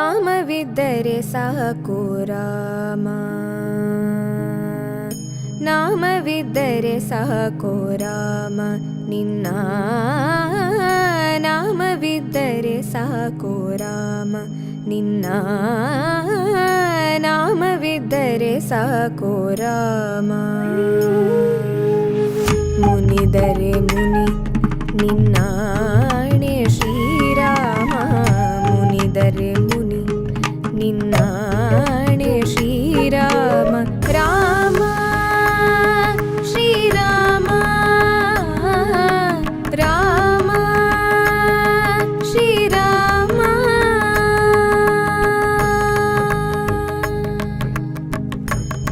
ನಾಮವಿದ್ದರೆ ಸಾಕು ರಾಮ ನಾಮವಿದ್ದರೆ ಸಾಕು ರಾಮ ನಿನ್ನ ನಾಮವಿದ್ದರೆ ಸಾಕು ರಾಮ ನಿನ್ನ ನಾಮವಿದ್ದರೆ ಸಾಕು ರಾಮ ಮುನಿದರೆ ಮುನಿ ನಿನ್ನಾಣೆ ನಿನ್ನಾಣೆ ಶ್ರೀರಾಮ ರಾಮ ಶ್ರೀರಾಮ ರಾಮ ಶ್ರೀರಾಮ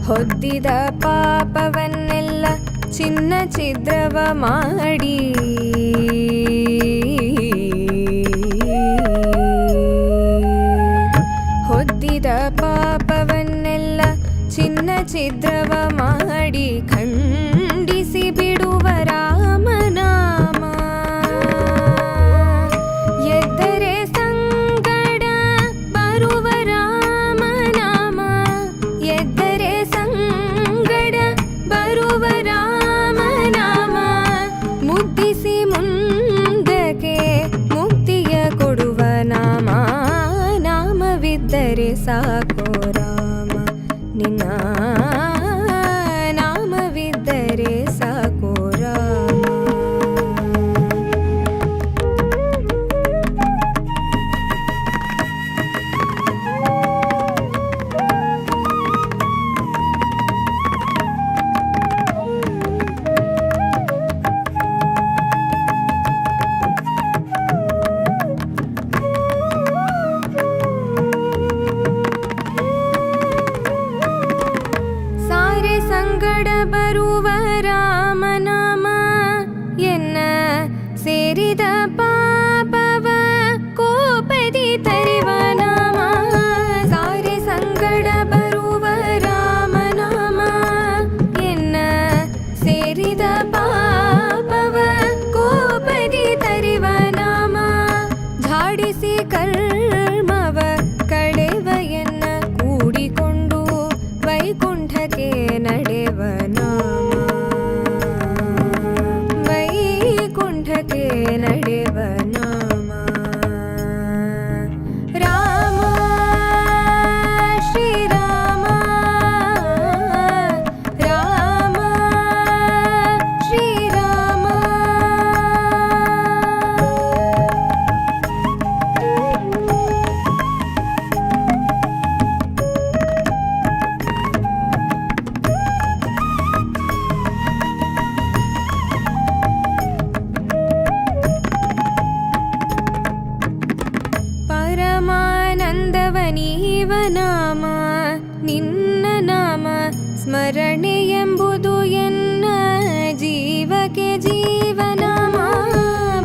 ಹೊದ್ದಿದ ಪಾಪವನ್ನೆಲ್ಲ ಚಿನ್ನ ಛಿದ್ರವ ಮಾಡಿ ಛಿದ್ರವ ಮಾಡಿ ಖಂಡಿಸಿ ಬಿಡುವ ರಾಮನಾಮ. ಎದ್ದರೆ ಸಂಗಡ ಬರುವ ರಾಮನಾಮ ಎನ್ನ ಸೇರಿದ ಪಾಪವ ಕೋಪದಿ ತರಿವ ನಾಮ ಸಾರೆ ಸಂಗಡ ಬರುವ ರಾಮನಾಮ ಎನ್ನ ಸೇರಿದ ಪಾಪವ ಕೋಪದಿ ತರಿವ ನಾಮ ಝಾಡಿಸಿ ಕರ್ಮವ ಸ್ಮರಣೆ ಎಂಬುದು ಎನ್ನ ಜೀವಕ್ಕೆ ಜೀವನಾಮ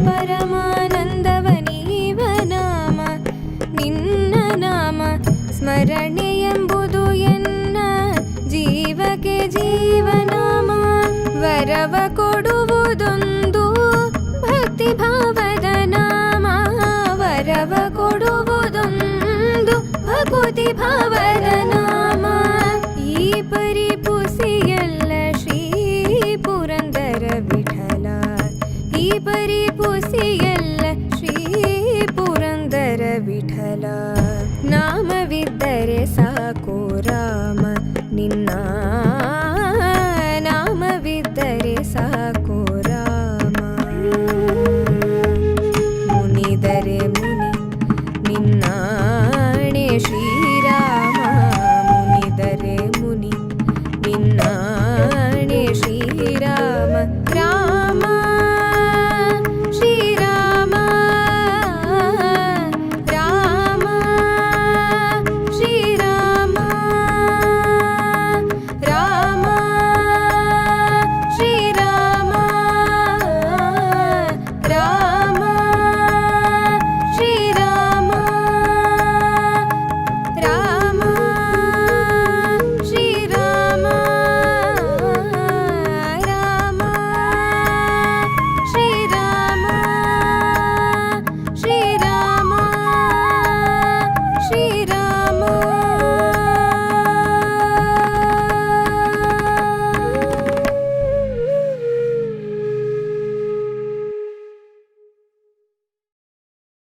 ಪರಮಾನಂದವನೀವ ನಾಮ ನಿನ್ನ ನಾಮ ಸ್ಮರಣೆ ಎಂಬುದು ಎನ್ನ ಜೀವಕ್ಕೆ ಜೀವನಾಮ ವರವ ಕೊಡುವುದೊಂದು ಭಕ್ತಿ ಭಾವದ ನಾಮ. ವರವ ಕೊಡುವುದೊಂದು ಭಕುತಿ ಭಾವದ ನಾಮ.